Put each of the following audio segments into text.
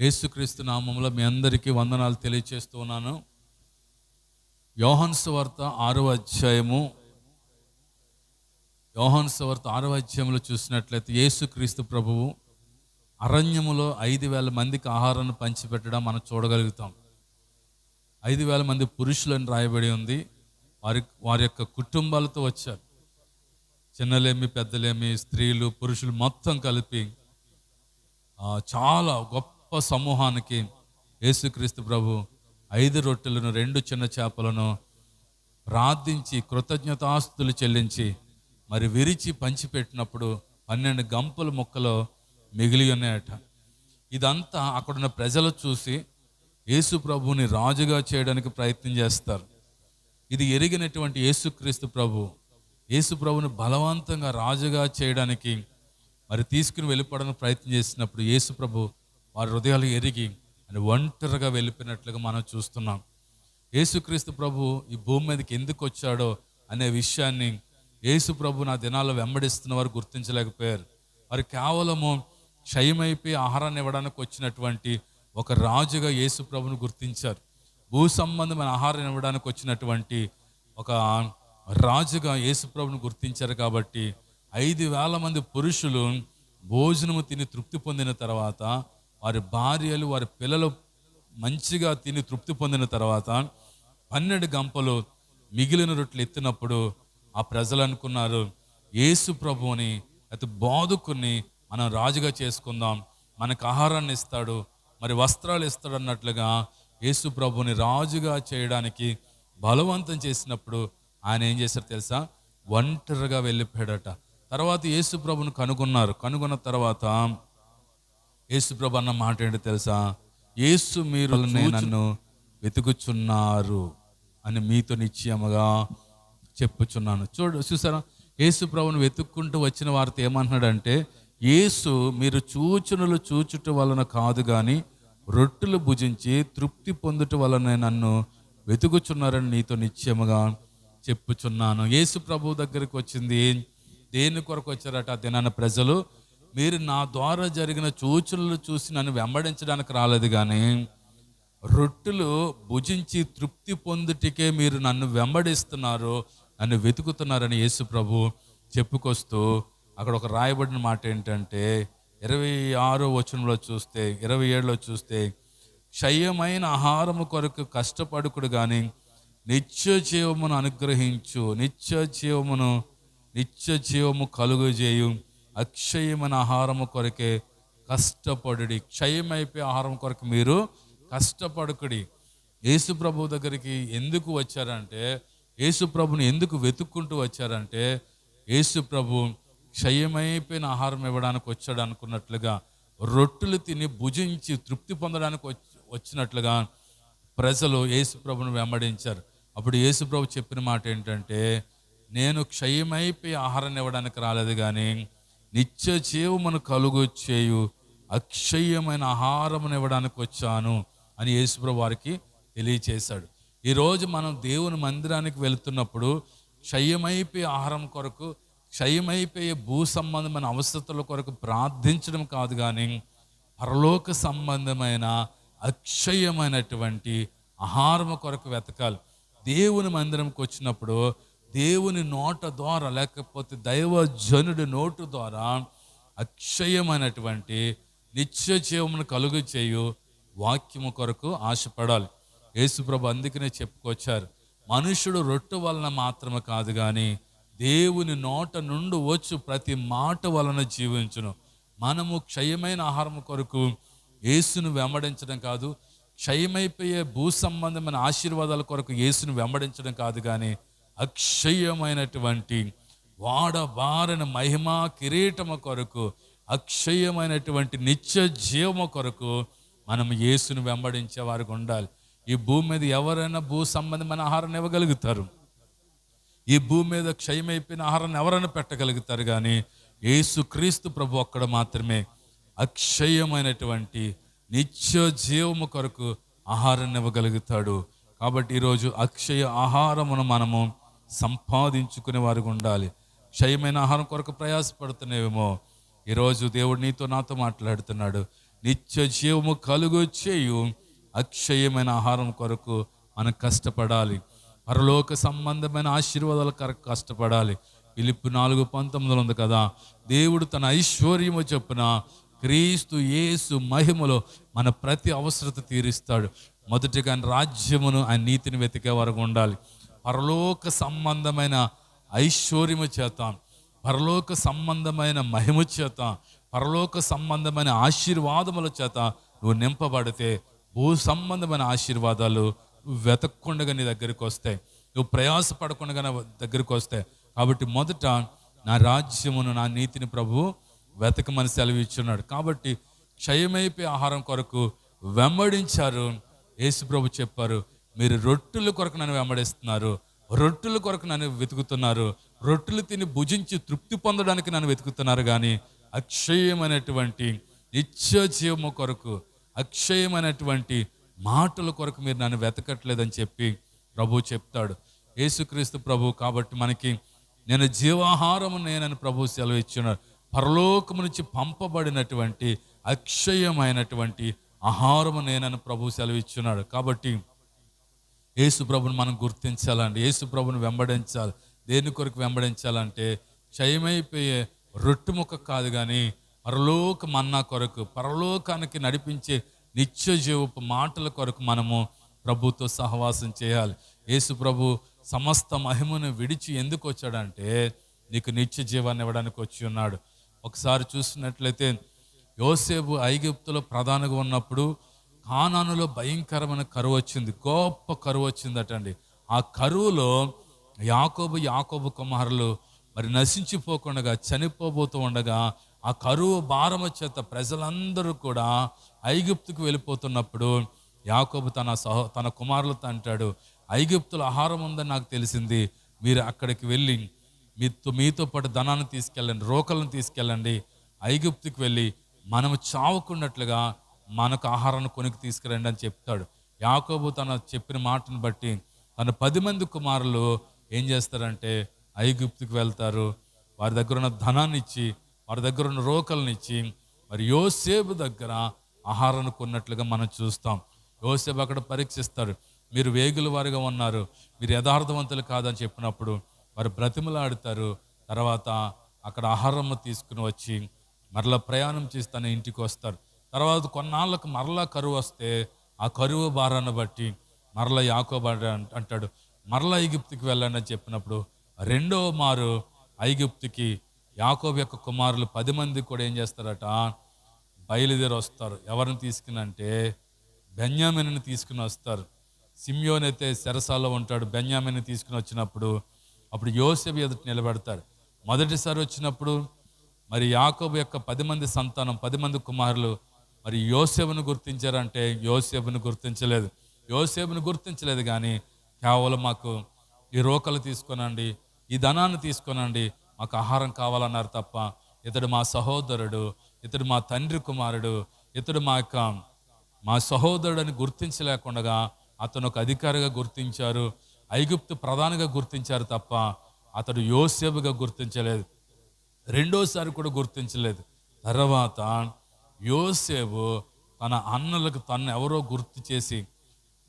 యేసుక్రీస్తు నామంలో మీ అందరికీ వందనాలు తెలియచేస్తూ ఉన్నాను. యోహన్ సువార్త ఆరవ అధ్యాయము. యోహన్స్ వార్త ఆరవ అధ్యాయంలో చూసినట్లయితే యేసుక్రీస్తు ప్రభువు అరణ్యములో ఐదు వేల మందికి ఆహారాన్ని పంచిపెట్టడం మనం చూడగలుగుతాం. ఐదు వేల మంది పురుషులని రాయబడి ఉంది. వారి వారి యొక్క కుటుంబాలతో వచ్చారు. చిన్నలేమి పెద్దలేమి స్త్రీలు పురుషులు మొత్తం కలిపి చాలా గొప్ప సమూహానికి యేసుక్రీస్తు ప్రభు ఐదు రొట్టెలను రెండు చిన్న చేపలను ప్రార్థించి కృతజ్ఞతాస్తులు చెల్లించి మరి విరిచి పంచిపెట్టినప్పుడు పన్నెండు గంపల మొక్కలు మిగిలి ఉన్నాయట. ఇదంతా అక్కడున్న ప్రజలు చూసి యేసు ప్రభువుని రాజుగా చేయడానికి ప్రయత్నం చేస్తారు. ఇది ఎరిగినటువంటి యేసుక్రీస్తు ప్రభు యేసు ప్రభుని బలవంతంగా రాజుగా చేయడానికి మరి తీసుకుని వెళ్ళిపోవడానికి ప్రయత్నం చేసినప్పుడు యేసు ప్రభు వారి హృదయాలు ఎరిగి అని ఒంటరిగా వెళ్ళిపోయినట్లుగా మనం చూస్తున్నాం. యేసుక్రీస్తు ప్రభు ఈ భూమి మీదకి ఎందుకు వచ్చాడో అనే విషయాన్ని యేసు ప్రభు నా దినాల్లో వెంబడిస్తున్న వారు గుర్తించలేకపోయారు. వారు కేవలము క్షయమైపోయి ఆహారాన్ని ఇవ్వడానికి వచ్చినటువంటి ఒక రాజుగా యేసు ప్రభును గుర్తించారు. భూ సంబంధమైన ఆహారం ఇవ్వడానికి వచ్చినటువంటి ఒక రాజుగా యేసుప్రభును గుర్తించారు కాబట్టి ఐదు వేల మంది పురుషులు భోజనము తిని తృప్తి పొందిన తర్వాత వారి భార్యలు వారి పిల్లలు మంచిగా తిని తృప్తి పొందిన తర్వాత పన్నెండు గంపలు మిగిలిన రొట్టెలు ఎత్తినప్పుడు ఆ ప్రజలు అనుకున్నారు యేసు ప్రభువుని అతి బాదుకుని మనం రాజుగా చేసుకుందాం. మనకు ఆహారాన్ని ఇస్తాడు మరి వస్త్రాలు ఇస్తాడు అన్నట్లుగా యేసు ప్రభుని రాజుగా చేయడానికి బలవంతం చేసినప్పుడు ఆయన ఏం చేశారు తెలుసా? ఒంటరిగా వెళ్ళిపోయాడట. తర్వాత యేసు ప్రభుని కనుగొన్నారు. కనుగొన్న తర్వాత యేసు ప్రభు అన్న మాట ఏంటో తెలుసా? యేసు మీరు నన్ను వెతుకుచున్నారు అని మీతో నిశ్చయముగా చెప్పుచున్నాను. చూడు చూసారా? యేసు ప్రభుని వెతుక్కుంటూ వచ్చిన వారితో ఏమంటున్నాడంటే యేసు మీరు చూచునులు చూచుట వలన కాదు కానీ రొట్టెలు భుజించి తృప్తి పొందుట వలన నన్ను వెతుకుచున్నారని నీతో నిశ్చయముగా చెప్పుచున్నాను. యేసు ప్రభు దగ్గరికి వచ్చింది దేని కొరకు వచ్చారట? ఆ దినాన ప్రజలు మీరు నా ద్వారా జరిగిన సూచనలు చూసి నన్ను వెంబడించడానికి రాలేదు కానీ రొట్టెలు భుజించి తృప్తి పొందుటికే మీరు నన్ను వెంబడిస్తున్నారు నన్ను వెతుకుతున్నారని యేసు ప్రభు చెప్పుకొస్తూ అక్కడ ఒక రాయబడిన మాట ఏంటంటే ఇరవై ఆరో వచనంలో చూస్తే ఇరవై ఏడులో చూస్తే క్షయమైన ఆహారము కొరకు కష్టపడుకుడు కానీ నిత్య జీవమును అనుగ్రహించు నిత్య జీవమును నిత్య జీవము కలుగజేయు. అక్షయమైన ఆహారము కొరకే కష్టపడుడి. క్షయమైపోయే ఆహారం కొరకు మీరు కష్టపడుకుడి. యేసు ప్రభు దగ్గరికి ఎందుకు వచ్చారంటే యేసు ప్రభుని ఎందుకు వెతుక్కుంటూ వచ్చారంటే యేసు ప్రభు క్షయమైపోయిన ఆహారం ఇవ్వడానికి వచ్చాడు అనుకున్నట్లుగా రొట్టెలు తిని భుజించి తృప్తి పొందడానికి వచ్చి- వచ్చినట్లుగా ప్రజలు యేసు ప్రభుని వెంబడించారు. అప్పుడు యేసు ప్రభు చెప్పిన మాట ఏంటంటే నేను క్షయమైపోయి ఆహారాన్ని ఇవ్వడానికి రాలేదు కానీ నిత్య జీవమును కలుగు చేయు అక్షయమైన ఆహారమును ఇవ్వడానికి వచ్చాను అని యేసుప్రభు వారికి తెలియచేశాడు. ఈరోజు మనం దేవుని మందిరానికి వెళుతున్నప్పుడు క్షయమైపోయే ఆహారం కొరకు క్షయమైపోయే భూ సంబంధమైన అవసరతల కొరకు ప్రార్థించడం కాదు కానీ పరలోక సంబంధమైన అక్షయమైనటువంటి ఆహారం కొరకు వెతకాలి. దేవుని మందిరంకి వచ్చినప్పుడు దేవుని నోట ద్వారా లేకపోతే దైవజనుడి నోటు ద్వారా అక్షయమైనటువంటి నిత్య జీవమును కలుగు చేయు వాక్యము కొరకు ఆశపడాలి. యేసుప్రభు అందుకనే చెప్పుకొచ్చారు. మనుషుడు రొట్టె వలన మాత్రమే కాదు కానీ దేవుని నోట నుండి వచ్చు ప్రతి మాట వలన జీవించును. మనము క్షయమైన ఆహారం కొరకు యేసును వెంబడించడం కాదు క్షయమైపోయే భూ సంబంధమైన ఆశీర్వాదాల కొరకు యేసును వెంబడించడం కాదు కానీ అక్షయమైనటువంటి వాడబారిన మహిమా కిరీటము కొరకు అక్షయమైనటువంటి నిత్య జీవము కొరకు మనం యేసును వెంబడించే వారికి ఉండాలి. ఈ భూమి మీద ఎవరైనా భూ సంబంధమైన ఆహారాన్ని ఇవ్వగలుగుతారు. ఈ భూమి మీద క్షయమైపోయిన ఆహారాన్ని ఎవరైనా పెట్టగలుగుతారు కానీ యేసు క్రీస్తు ప్రభు ఒక్కడ మాత్రమే అక్షయమైనటువంటి నిత్య జీవము కొరకు ఆహారాన్ని ఇవ్వగలుగుతాడు. కాబట్టి ఈరోజు అక్షయ ఆహారమును మనము సంపాదించుకునే వారికి ఉండాలి. క్షయమైన ఆహారం కొరకు ప్రయాసపడుతున్నావేమో. ఈరోజు దేవుడు నీతో నాతో మాట్లాడుతున్నాడు. నిత్య జీవము కలుగు చేయు అక్షయమైన ఆహారం కొరకు మనం కష్టపడాలి. పరలోక సంబంధమైన ఆశీర్వాదాల కొరకు కష్టపడాలి. పిలుపు నాలుగు పంతొమ్మిది ఉంది కదా. దేవుడు తన ఐశ్వర్యము చొప్పున క్రీస్తు యేసు మహిమలో మన ప్రతి అవసరత తీరుస్తాడు. మొదటిగా ఆయన రాజ్యమును ఆయన నీతిని వెతికే వరకు ఉండాలి. పరలోక సంబంధమైన ఐశ్వర్యము చేత పరలోక సంబంధమైన మహిమ చేత పరలోక సంబంధమైన ఆశీర్వాదముల చేత నువ్వు నింపబడితే భూ సంబంధమైన ఆశీర్వాదాలు నువ్వు వెతక్కుండగా నీ దగ్గరికి వస్తాయి. నువ్వు ప్రయాసపడకుండా నా దగ్గరికి వస్తాయి. కాబట్టి మొదట నా రాజ్యమును నా నీతిని ప్రభు వెతకమని సెలవు ఇచ్చున్నాడు. కాబట్టి క్షయమైపోయే ఆహారం కొరకు వెంబడించారు. యేసు ప్రభు చెప్పారు మీరు రొట్టెల కొరకు నన్ను వెంబడిస్తున్నారు. రొట్టెల కొరకు నన్ను వెతుకుతున్నారు. రొట్టెలు తిని భుజించి తృప్తి పొందడానికి నన్ను వెతుకుతున్నారు కానీ అక్షయమైనటువంటి నిత్య జీవము కొరకు అక్షయమైనటువంటి మాటల కొరకు మీరు నన్ను వెతకట్లేదని చెప్పి ప్రభు చెప్తాడు. యేసుక్రీస్తు ప్రభు కాబట్టి మనకి నేను జీవాహారము నేనని ప్రభు సెలవు ఇచ్చున్నాడు. పరలోకము నుంచి పంపబడినటువంటి అక్షయమైనటువంటి ఆహారము నేనని ప్రభు సెలవు ఇచ్చున్నాడు. కాబట్టి యేసు ప్రభుని మనం గుర్తించాలండి. యేసు ప్రభుని వెంబడించాలి. దేని కొరకు వెంబడించాలంటే క్షయమైపోయే రొట్టె ముక్క కాదు కానీ పరలోక మన్నా కొరకు పరలోకానికి నడిపించే నిత్య జీవపు మాటల కొరకు మనము ప్రభుతో సహవాసం చేయాలి. యేసు ప్రభు సమస్త మహిమను విడిచి ఎందుకు వచ్చాడంటే నీకు నిత్య జీవాన్ని ఇవ్వడానికి వచ్చి ఉన్నాడు. ఒకసారి చూసినట్లయితే యోసేపు ఐగుప్తులో ప్రధానంగా ఉన్నప్పుడు కానానులో భయంకరమైన కరువు వచ్చింది గొప్ప కరువు వచ్చిందటండి. ఆ కరువులో యాకోబు యాకోబు కుమారులు మరి నశించిపోకుండా చనిపోబోతూ ఉండగా ఆ కరువు భారమ చేత ప్రజలందరూ కూడా ఐగుప్తుకు వెళ్ళిపోతున్నప్పుడు యాకోబు తన సహో తన కుమారులతో అంటాడు ఐగుప్తులో ఆహారం ఉందని నాకు తెలిసింది. మీరు అక్కడికి వెళ్ళి మీతో మీతో పాటు ధనాన్ని తీసుకెళ్ళండి రోకలను తీసుకెళ్ళండి. ఐగుప్తుకు వెళ్ళి మనము చావుకున్నట్లుగా మనకు ఆహారాన్ని కొనికి తీసుకురండి అని చెప్తాడు. యాకోబు తన చెప్పిన మాటను బట్టి తన పది మంది కుమారులు ఏం చేస్తారంటే ఐగుప్తుకు వెళ్తారు. వారి దగ్గర ఉన్న ధనాన్ని ఇచ్చి వారి దగ్గర ఉన్న రోకల్నిచ్చి మరి యోసేపు దగ్గర ఆహారాన్ని కొన్నట్లుగా మనం చూస్తాం. యోసేపు అక్కడ పరీక్షిస్తాడు. మీరు వేగుల వారిగా ఉన్నారు. మీరు యథార్థవంతులు కాదని చెప్పినప్పుడు వారు బ్రతిమలాడతారు. తర్వాత అక్కడ ఆహారం తీసుకుని వచ్చి మరలా ప్రయాణం చేసి తన ఇంటికి వస్తారు. తర్వాత కొన్నాళ్ళకు మరలా కరువు వస్తే ఆ కరువు భారాన్ని బట్టి మరలా యాకోబ అంటాడు మరలా ఐగుప్తికి వెళ్ళండి అని చెప్పినప్పుడు రెండో మారు ఐగుప్తికి యాకోబు యొక్క కుమారులు పది మంది కూడా ఏం చేస్తారట? బయలుదేరి వస్తారు. ఎవరిని తీసుకుని అంటే బెన్యామిని తీసుకుని వస్తారు. సిమ్యోన్ అయితే సెరసాలో ఉంటాడు. బెన్యామిని తీసుకుని వచ్చినప్పుడు అప్పుడు యోసేపు ఎదుట నిలబెడతాడు. మొదటిసారి వచ్చినప్పుడు మరి యాకోబు యొక్క పది మంది సంతానం పది మంది కుమారులు మరి యోసేపును గుర్తించారంటే యోసేపును గుర్తించలేదు. యోసేపును గుర్తించలేదు కానీ కేవలం మాకు ఈ రోకలు తీసుకోనండి ఈ ధనాన్ని తీసుకోనండి మాకు ఆహారం కావాలన్నారు తప్ప ఇతడు మా సహోదరుడు ఇతడు మా తండ్రి కుమారుడు ఇతడు మా యొక్క మా సహోదరుడని గుర్తించలేకుండా అతను ఒక అధికారిగా గుర్తించారు ఐగుప్తు ప్రధానిగా గుర్తించారు తప్ప అతడు యోసేపుగా గుర్తించలేదు. రెండోసారి కూడా గుర్తించలేదు. తర్వాత యోసేపు తన అన్నలకు తను ఎవరో గుర్తు చేసి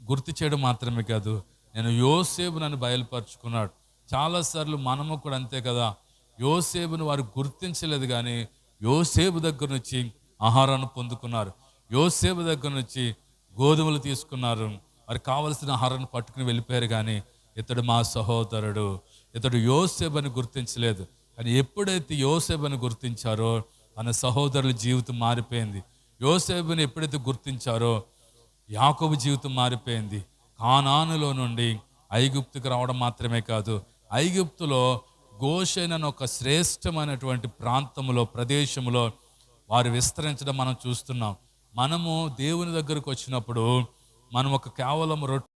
గుర్తు చేయడం మాత్రమే కాదు నేను యోసేపు నన్ను బయలుపరుచుకున్నాడు. చాలాసార్లు మనము కూడా అంతే కదా యోసేపును వారు గుర్తించలేదు కానీ యోసేపు దగ్గర నుంచి ఆహారాన్ని పొందుకున్నారు. యోసేపు దగ్గర నుంచి గోధుమలు తీసుకున్నారు. వారికి కావలసిన ఆహారాన్ని పట్టుకుని వెళ్ళిపోయారు కానీ ఇతడు మా సహోదరుడు. ఇతడు యోసేపు అని గుర్తించలేదు. కానీ ఎప్పుడైతే యోసేపు అని గుర్తించారో మన సహోదరుల జీవితం మారిపోయింది. యోసేపుని ఎప్పుడైతే గుర్తించారో యాకోబు జీవితం మారిపోయింది. కానానులో నుండి ఐగుప్తుకు రావడం మాత్రమే కాదు ఐగుప్తులో గోషెన్ అని ఒక శ్రేష్టమైనటువంటి ప్రాంతంలో ప్రదేశంలో వారు విస్తరించడం మనం చూస్తున్నాం. మనము దేవుని దగ్గరకు వచ్చినప్పుడు మనం ఒక కేవలం రొట్టె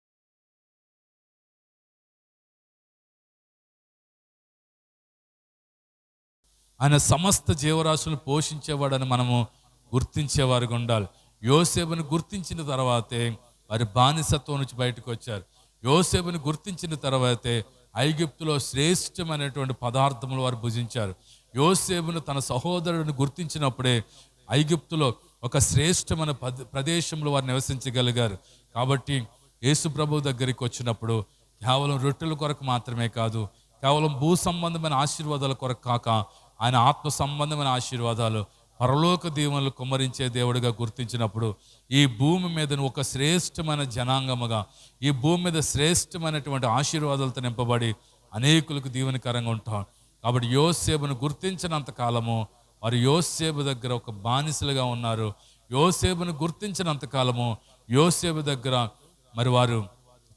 ఆయన సమస్త జీవరాశులు పోషించేవాడని మనము గుర్తించేవారుగా ఉండాలి. యోసేపుని గుర్తించిన తర్వాతే వారి బానిసత్వం నుంచి బయటకు వచ్చారు. యోసేపుని గుర్తించిన తర్వాతే ఐగుప్తులో శ్రేష్టమైనటువంటి పదార్థములు వారు భుజించారు. యోసేపును తన సహోదరుడిని గుర్తించినప్పుడే ఐగుప్తులో ఒక శ్రేష్టమైన పద- ప్రదేశంలో వారు నివసించగలిగారు. కాబట్టి యేసు ప్రభు దగ్గరికి వచ్చినప్పుడు కేవలం రొట్టెల కొరకు మాత్రమే కాదు కేవలం భూ సంబంధమైన ఆశీర్వాదాల కొరకు కాక ఆయన ఆత్మ సంబంధమైన ఆశీర్వాదాలు పరలోక దీవెనలు కుమ్మరించే దేవుడిగా గుర్తించినప్పుడు ఈ భూమి మీద ఒక శ్రేష్టమైన జనాంగముగా ఈ భూమి మీద శ్రేష్టమైనటువంటి ఆశీర్వాదాలతో నింపబడి అనేకులకు దీవెనకరంగా ఉంటాం కాబట్టి యోసేపును గుర్తించినంత కాలము వారు యోసేపు దగ్గర ఒక బానిసలుగా ఉన్నారు. యోసేపును గుర్తించినంత కాలము యోసేపు దగ్గర మరి వారు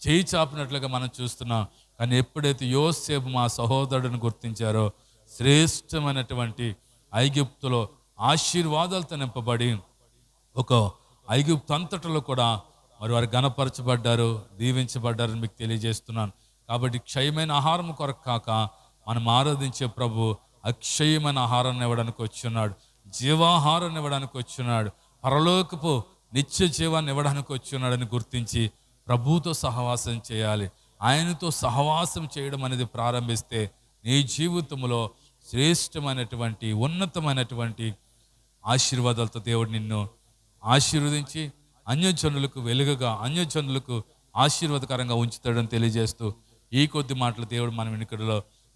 చేయి చాపినట్లుగా మనం చూస్తున్నాం. కానీ ఎప్పుడైతే యోసేపు మా సహోదరుడిని గుర్తించారో శ్రేష్టమైనటువంటి ఐగుప్తులో ఆశీర్వాదాలతో నింపబడి ఒక ఐగుప్తు అంతటిలో కూడా మరి వారు గణపరచబడ్డారు దీవించబడ్డారని మీకు తెలియజేస్తున్నాను. కాబట్టి క్షయమైన ఆహారం కొరకు కాక మనం ఆరాధించే ప్రభు అక్షయమైన ఆహారాన్ని ఇవ్వడానికి వచ్చున్నాడు జీవాహారాన్ని ఇవ్వడానికి వచ్చున్నాడు పరలోకపు నిత్య జీవాన్ని ఇవ్వడానికి వచ్చున్నాడని గుర్తించి ప్రభుతో సహవాసం చేయాలి. ఆయనతో సహవాసం చేయడం అనేది ప్రారంభిస్తే నీ జీవితంలో శ్రేష్టమైనటువంటి ఉన్నతమైనటువంటి ఆశీర్వాదాలతో దేవుడు నిన్ను ఆశీర్వదించి అన్యజనులకు వెలుగుగా అన్యజనులకు ఆశీర్వాదకరంగా ఉంచుతాడని తెలియజేస్తూ ఈ కొద్ది మాటలు దేవుడు మన వెనుకడలో